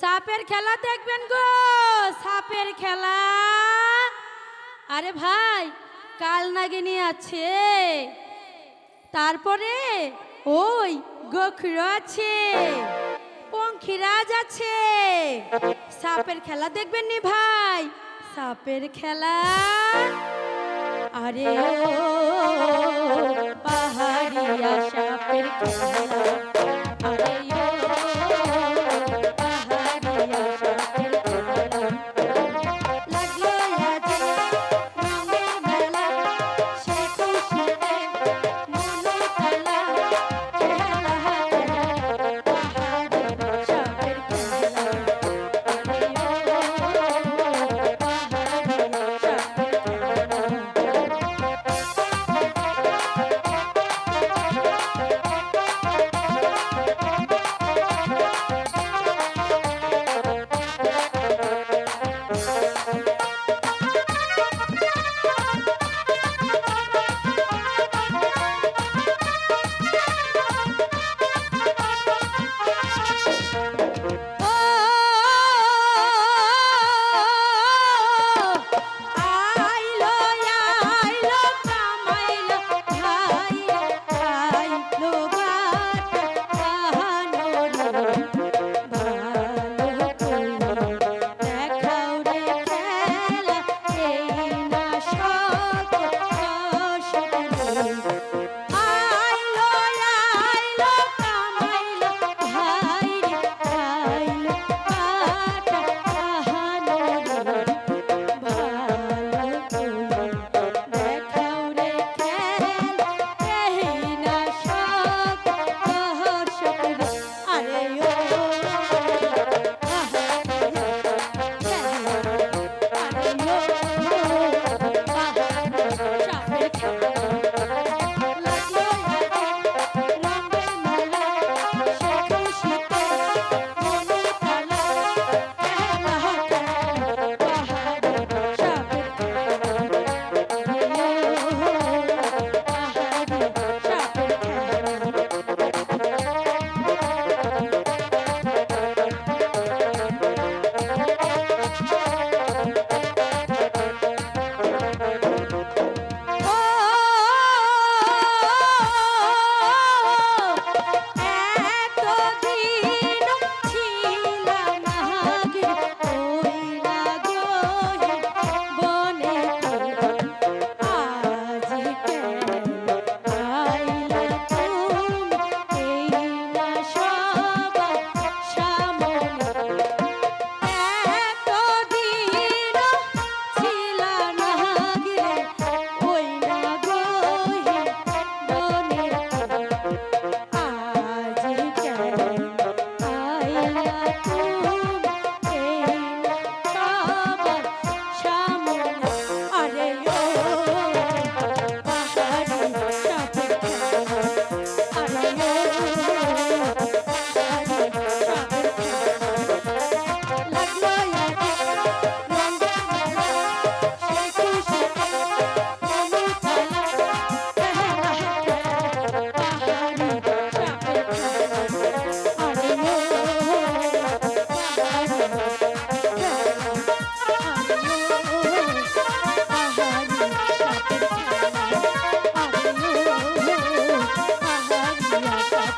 সাপের খেলা দেখবেন গো, সাপের খেলা। আরে ভাই, কাল নাগিনী আছে। তারপরে ওই গোখর আছে, পঙ্খিরাজ আছে। সাপের খেলা দেখবেন নি ভাই? সাপের খেলা। আরে পাহাড়িয়া সাপের খেলা। Thank you.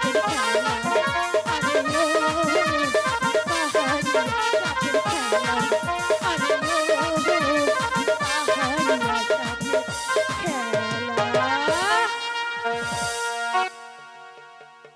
Yeah.